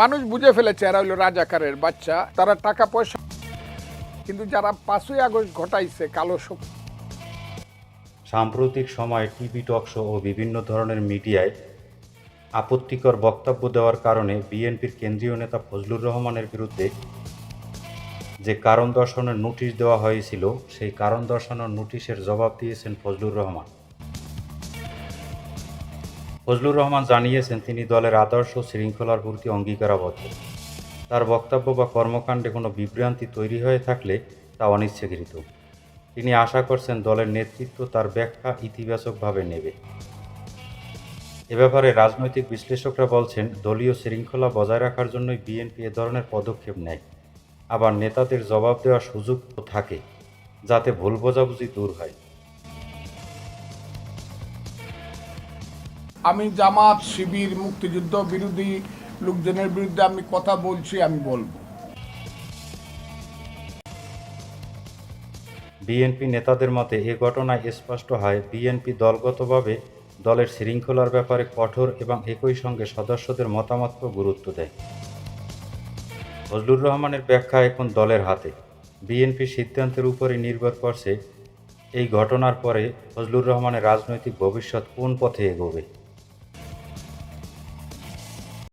মানুষ বুঝে ফেলেছে এরা হইল রাজাকারের বাচ্চা, তারা টাকা পয়সা কিন্তু যারা পাঁচই আগস্ট ঘটাইছে কালো শক্তি সাম্প্রতিক সময়ে টিভি টকশো ও বিভিন্ন ধরনের মিডিয়ায় আপত্তিকর বক্তব্য দেওয়ার কারণে বিএনপির কেন্দ্রীয় নেতা ফজলুর রহমানের বিরুদ্ধে যে কারণ দর্শানোর নোটিশ দেওয়া হয়েছিল, সেই কারণ দর্শানোর নোটিশের জবাব দিয়েছেন ফজলুর রহমান। ফজলুর রহমান জানিয়েছেন, তিনি দলের আদর্শ শৃঙ্খলার প্রতি অঙ্গীকারাবদ্ধ। তার বক্তব্য বা কর্মকাণ্ডে কোনো বিভ্রান্তি তৈরি হয়ে থাকলে তা অনিচ্ছাকৃত। তিনি আশা করছেন দলের নেতৃত্ব তার ব্যাখ্যা ইতিবাচকভাবে নেবে। এ ব্যাপারে রাজনৈতিক বিশ্লেষকরা বলছেন, দলীয় শৃঙ্খলা বজায় রাখার জন্যই বিএনপি এ ধরনের পদক্ষেপ নেয়। আবার নেতাদের জবাব দেওয়ার সুযোগ থাকে, যাতে ভুল বোঝাবুঝি দূর হয়। আমি জামাত, শিবির, মুক্তিযুদ্ধ বিরোধী লোকজনের বিরুদ্ধে আমি কথা বলছি, আমি বলব। বিএনপি নেতাদের মতে এ ঘটনায় স্পষ্ট হয়, বিএনপি দলগতভাবে দলের শৃঙ্খলার ব্যাপারে কঠোর এবং একই সঙ্গে সদস্যদের মতামতকেও গুরুত্ব দেয়। ফজলুর রহমানের ব্যাখ্যা এখন দলের হাতে। বিএনপির সিদ্ধান্তের উপরে নির্ভর করছে এই ঘটনার পরে ফজলুর রহমানের রাজনৈতিক ভবিষ্যৎ কোন পথে এগোবে।